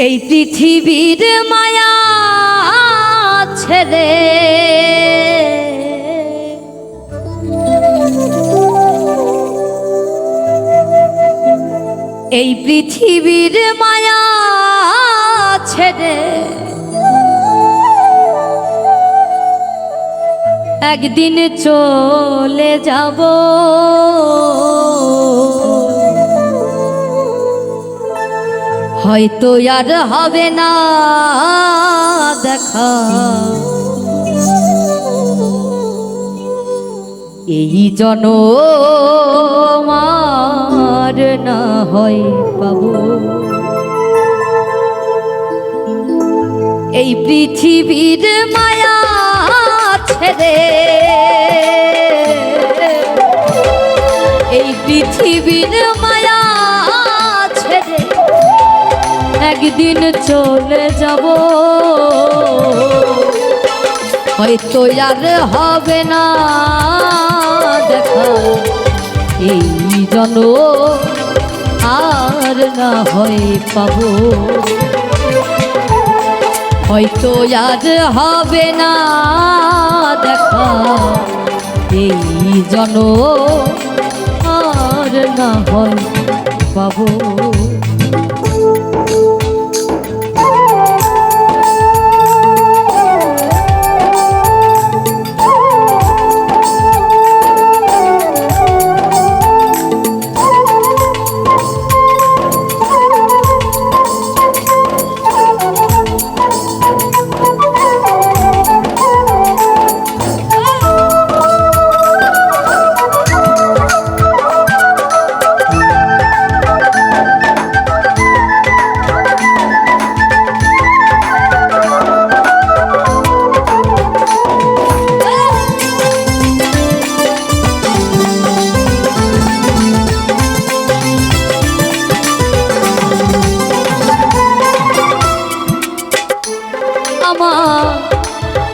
এই পৃথিবীর মায়া ছেড়ে এই পৃথিবীর মায়া ছেড়ে একদিন চলে যাব। হয়তো আর হবে না দেখা। এই জন মার না হয় পাবো। এই পৃথিবীর মায়া ছেড়ে। এই পৃথিবীর মায়া একদিন চলে যাব। হয়তো আর হবে না দেখা। এই জন আর না হয় পাবো। হয়তো আজ হবে না দেখা। এই জন আর না হয় পাবো।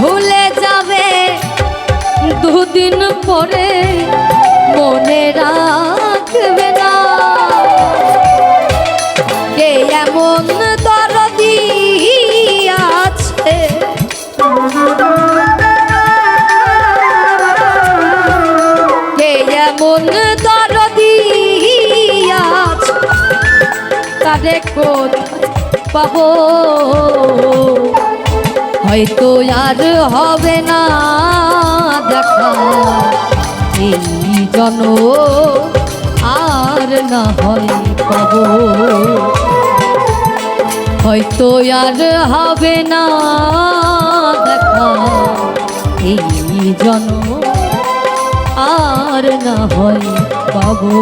ভুলে যাবে দুদিন পরে মনে রাখবে না। কে এমন দরদি আছে? কে এমন দরদি আছে? তারে কোথায় পাবো? হয়তো আর হবে না দেখা। এই জন আর না হয় পাবো হয়তো আর হবে না দেখা। এই জন আর না হয় পাবো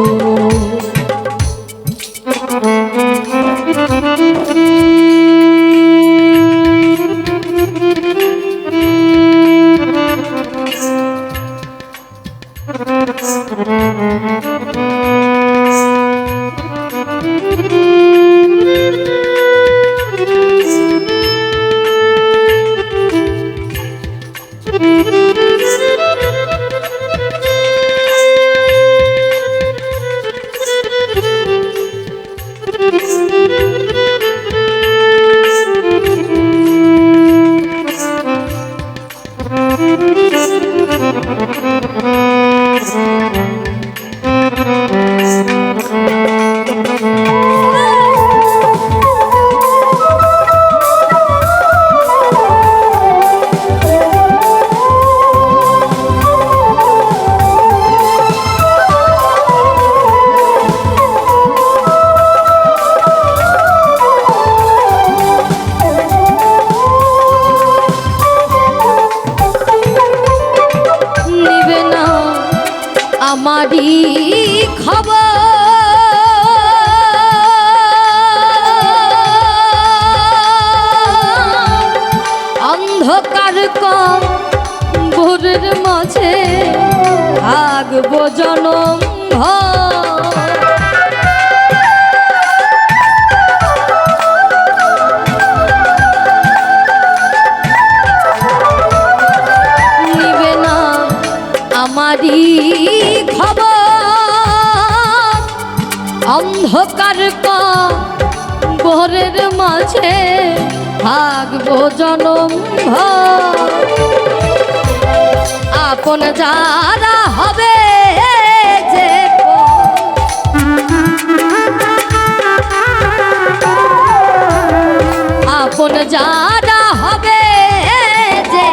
জনম। নিবে না আমারই খবর অন্ধকার কবরের মাঝে থাকব জনম ভর। আপন যারা হবে যারা হবে যে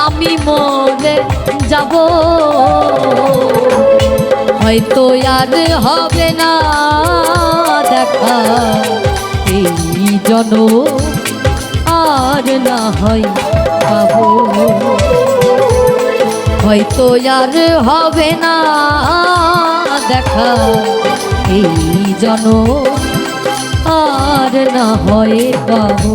আমি মরে যাব। হয়তো আর হবে না দেখা। এই জন আর না হয় পাবো। হয়তো আর হবে না দেখা। এই জন আর না হয় পাবো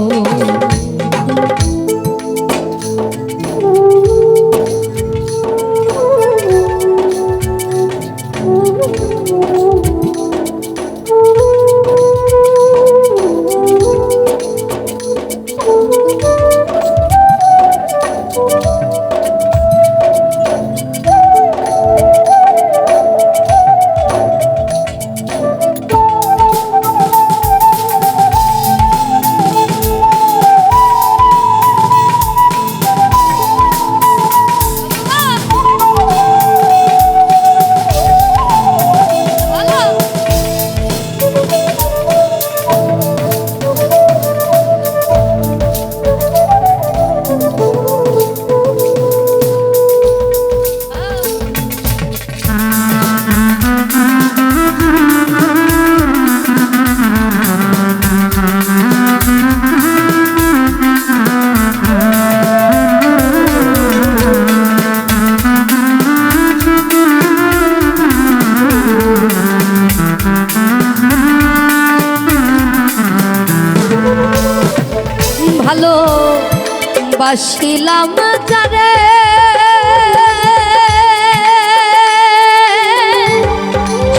বাসিলাম যারে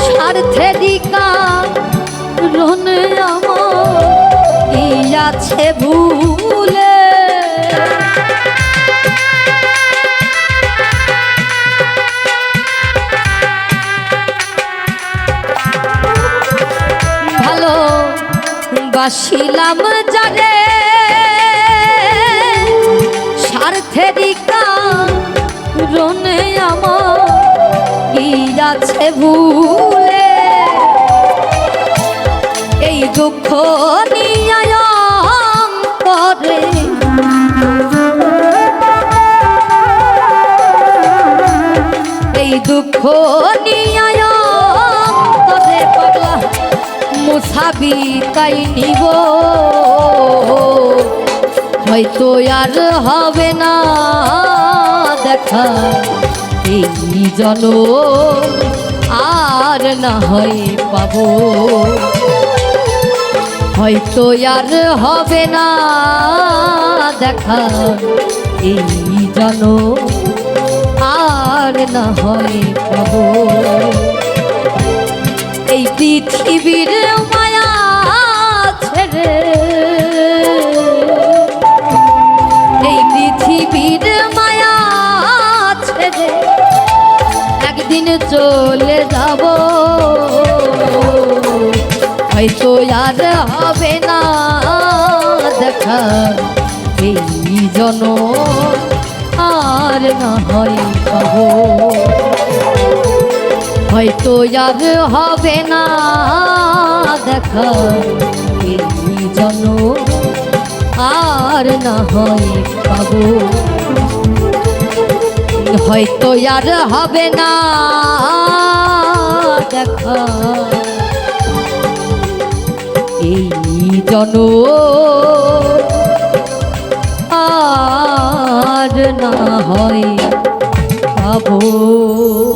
স্বার্থেরিকা রনে আমার আছে ভুলে। ভালো বাসিলাম যারে স্বার্থেরিকা রনে আমার কি ভুলে? এই দুঃখ নিয়ে করে। এই দুঃখ নিয়ে করে পাগলা মুসাবি তাই নিব হয়তো আর হবে না। দেখা, এই জন আর না হয় পাবো। হয়তো আর হবে না। দেখা, এই জন আর না হয় পাবো। এই পৃথিবীর চলে যাব। হয়তো আর হবে না দেখা, এই জন আর না হয় হয়তো আর হবে না দেখা, এই জন আর না হয় পাবো হয়তো আর হবে না জন। আর না হয় পাবো।